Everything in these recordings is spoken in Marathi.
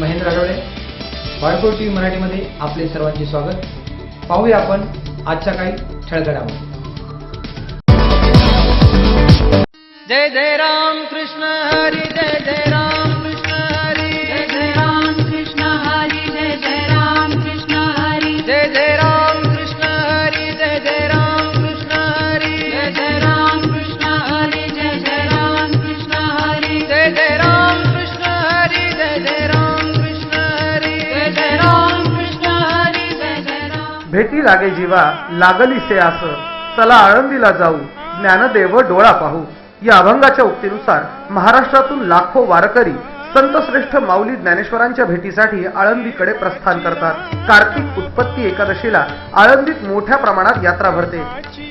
महेंद्र आठवडे वाडकोट टी व्ही मराठीमध्ये आपले सर्वांचे स्वागत. पाहूया आपण आजच्या काही ठळक जय जय राम कृष्ण हरी जय जय राम. भेटी लागे जीवा लागलीसे आस. चला आळंदीला जाऊ. ज्ञानदेव डोळा पाहू. या अभंगाच्या उक्तीनुसार महाराष्ट्रातून लाखो वारकरी संत श्रेष्ठ माऊली ज्ञानेश्वरांच्या भेटीसाठी आळंदीकडे प्रस्थान करतात. कार्तिक उत्पत्ती एकादशीला आळंदीत मोठ्या प्रमाणात यात्रा भरते.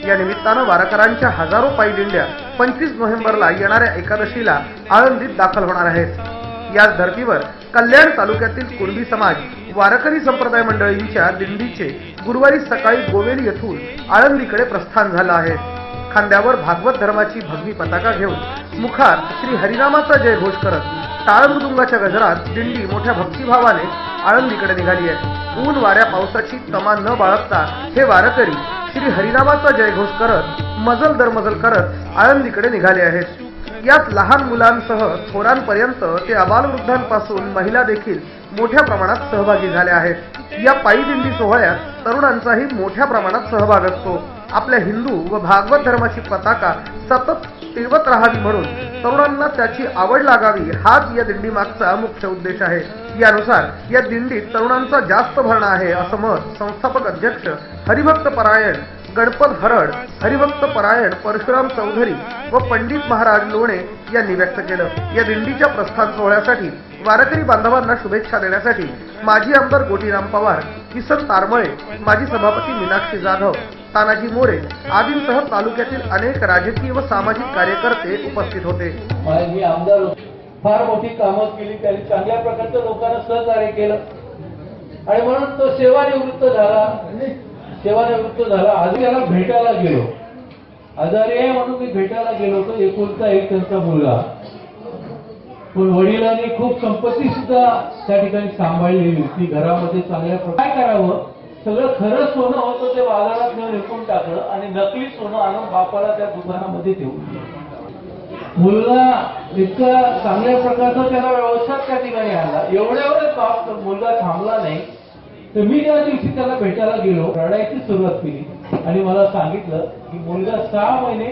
या निमित्तानं वारकऱ्यांच्या हजारो पायी दिंड्या पंचवीस नोव्हेंबरला येणाऱ्या एकादशीला आळंदीत दाखल होणार आहेत. याच धर्तीवर कल्याण तालुक्यातील कुणबी समाज वारकरी संप्रदाय मंडळींच्या दिंडीचे गुरुवारी सकाळी गोवेल येथून आळंदीकडे प्रस्थान झालं आहे. खांद्यावर भागवत धर्माची भगवी पताका घेऊन मुखार श्री हरिनामाचा जय घोष करत टाळमृदुंगाच्या गजरात दिंडी मोठ्या भक्तिभावाने आळंदीकडे निघाली आहे. ऊन वाऱ्या पावसाची तमा न बाळगता हे वारकरी श्री हरिनामाचा जय घोष करत मजल दर मजल करत आळंदीकडे निघाले आहेत. यात लहान मुलांसह थोरांपर्यंत ते अबालवृद्धांपासून महिला देखील मोठ्या प्रमाणात सहभागी झाल्या आहेत. या पायी दिंडी सोहळ्यात तरुणांचाही मोठ्या प्रमाणात सहभाग असतो. आपल्या हिंदू व भागवत धर्माची पताका सतत टिळवत राहावी म्हणून तरुणांना त्याची आवड लागावी हाच या दिंडी मागचा मुख्य उद्देश आहे. यानुसार या दिंडीत तरुणांचा जास्त भरणा आहे असं मत संस्थापक अध्यक्ष हरिभक्त परायण गणपत हरड हरिभक्त परायण परशुराम चौधरी व पंडित महाराज लोणे यांनी व्यक्त केलं. या दिंडीच्या प्रस्थान सोहळ्यासाठी वारकरी बांधवांना शुभेच्छा देण्यासाठी माजी आमदार गोटीराम पवार किसन तारमळे माजी सभापती मीनाक्षी जाधव तानाजी मोरे आदींसह तालुक्यातील अनेक राजकीय व सामाजिक कार्यकर्ते उपस्थित होते. आमदार फार मोठी कामं केली त्यांनी चांगल्या प्रकारचं लोकांना सहकार्य केलं. आणि म्हणून तो सेवानिवृत्त झाला. तेव्हा निवृत्त झाला. आधी त्याला भेटायला गेलो. आजारी आहे म्हणून मी भेटायला गेलो होतो. एकुलता एक त्यांचा मुलगा. पण वडिलांनी खूप संपत्ती सुद्धा त्या ठिकाणी सांभाळलेली होती घरामध्ये चांगल्या प्रकारे काय करावं? सगळं खरं सोनं होतं ते बाजारात घेऊन विकून टाकलं आणि नकली सोनं आणून बापाला त्या दुकानामध्ये ठेवून मुलगा इतका चांगल्या प्रकारचा त्याला व्यवस्था त्या ठिकाणी आला. एवढ्यावरच बाप मुलगा थांबला नाही. तर मी त्या दिवशी त्याला भेटायला गेलो रडायची सुरुवात केली आणि मला सांगितलं की मुलगा सहा महिने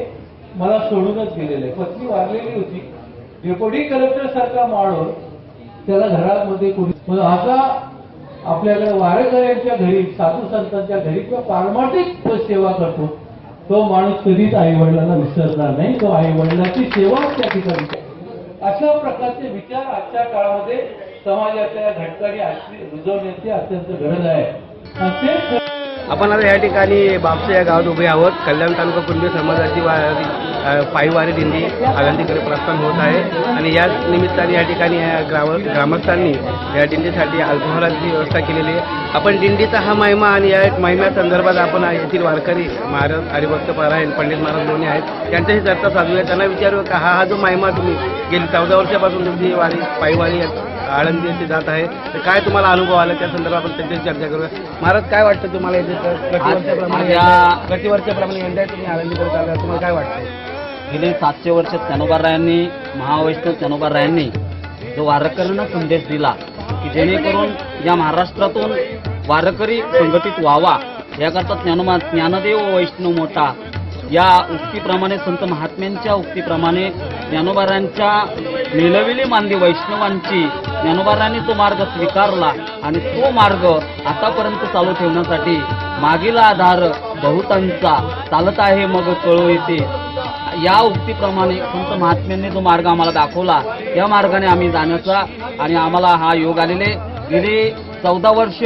मला सोडूनच गेलेला आहे. पत्नी वारलेली होती. डेप्युटी कलेक्टर सारखा माणूस त्याला घरामध्ये कोणी पण आता आपल्याकडे वारकऱ्यांच्या घरी साधू संतांच्या घरी किंवा पारमार्थिक तो सेवा करतो तो माणूस कधीच आई वडिलांना विसरणार नाही. तो आई वडिलांची सेवा त्या ठिकाणी अशा प्रकारचे विचार आजच्या काळामध्ये समाजाच्या घटकांनी रुजवण्याची अत्यंत गरज आहे. आपण आता या ठिकाणी बापसे या गावात उभे आहोत. कल्याण तालुका कुंडी समाजाची वारी पायीवारी दिंडी आळंदीकडे प्रस्थान होत आहे. आणि याच निमित्ताने या ठिकाणी ग्राम ग्रामस्थांनी या दिंडीसाठी अल्कोहोलाची व्यवस्था केलेली आहे. आपण दिंडीचा हा महिमा आणि या महिम्यासंदर्भात आपण येथील वारकरी महाराज हरिभक्त पारायण पंडित महाराज दोन्ही आहेत. त्यांच्याशी चर्चा साधूया. त्यांना विचारू का हा हा जो महिमा तुम्ही गेली चौदा वर्षापासून तुमची वारी पायीवारी आळंदी येथे जात आहे. तर काय तुम्हाला अनुभव आला? त्या संदर्भात आपण त्यांच्याशी चर्चा करूया. महाराज काय वाटतं तुम्हाला येथे प्रतिवर्षाप्रमाणे यंदा तुम्ही आळंदीकडे चालला तुम्हाला काय वाटतं? गेले सातशे वर्ष ज्ञानोबारायांनी महावैष्णव ज्ञानोबारायांनी जो वारकऱ्यांना संदेश दिला की जेणेकरून या महाराष्ट्रातून वारकरी संघटित व्हावा. याकरता ज्ञानोबा ज्ञानदेव वैष्णव मोठा या उक्तीप्रमाणे संत महात्म्यांच्या उक्तीप्रमाणे ज्ञानोबारांच्या निलविली मानली वैष्णवांची ज्ञानोबारांनी तो मार्ग स्वीकारला आणि तो मार्ग आतापर्यंत चालू ठेवण्यासाठी मागील आधार बहुतांचा चालत आहे मग कळू येते. या उक्तीप्रमाणे संत महात्म्यांनी जो मार्ग आम्हाला दाखवला या मार्गाने आम्ही जाण्याचा आणि आम्हाला हा योग आलेले. गेली चौदा वर्ष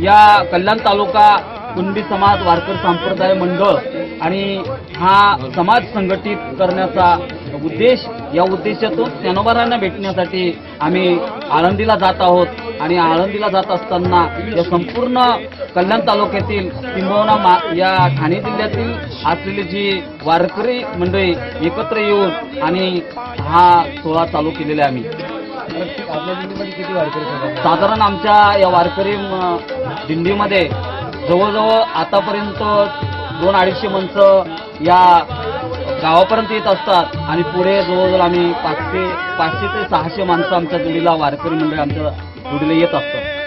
या कल्याण तालुका कुंडी समाज वारकर संप्रदाय मंडळ आणि हा समाज संघटित करण्याचा उद्देश या उद्देशातून ज्ञानोबारांना भेटण्यासाठी आम्ही आळंदीला जात आहोत. आणि आळंदीला जात असताना या संपूर्ण कल्याण तालुक्यातील किंबहुना मा या ठाणे जिल्ह्यातील असलेली जी वारकरी मंडळी एकत्र येऊन आणि हा सोहळा चालू केलेला आहे आम्ही. किती वारकरी साधारण आमच्या या वारकरी दिंडीमध्ये जवळजवळ आतापर्यंत दोन अडीचशे माणसं या गावापर्यंत येत असतात. आणि पुढे जवळजवळ आम्ही पाचशे पाचशे ते सहाशे माणसं आमच्या जोडीला वारकरी मंडळ आमच्या जोडीला येत असतात.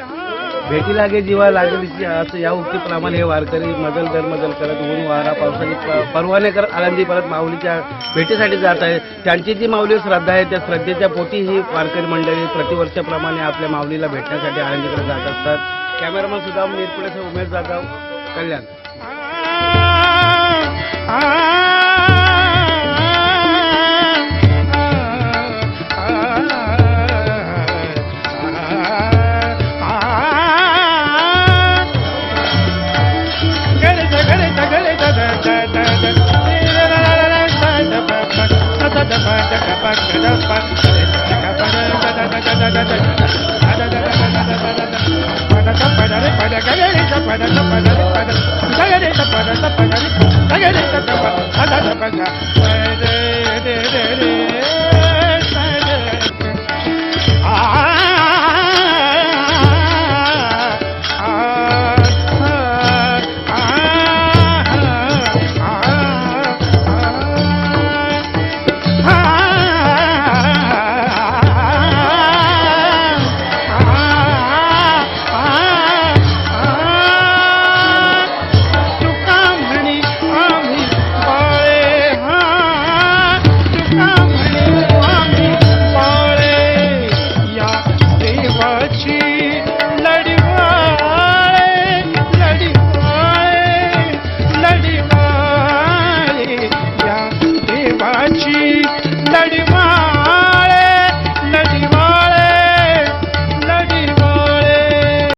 भेटी लागे जीवा लागलीची असं या उक्तीप्रमाणे हे वारकरी मजल दरमजल करत ऊन वारा पावसाने परवाने करत आनंदी परत माऊलीच्या भेटीसाठी जात आहे. त्यांची जी माऊली श्रद्धा आहे त्या श्रद्धेच्या पोटी ही वारकरी मंडळी प्रतिवर्षाप्रमाणे आपल्या माऊलीला भेटण्यासाठी आनंदीकडे जात असतात. कॅमेरामन सुद्धा पुढे उमेश जाधव कल्याण. da da da da da పద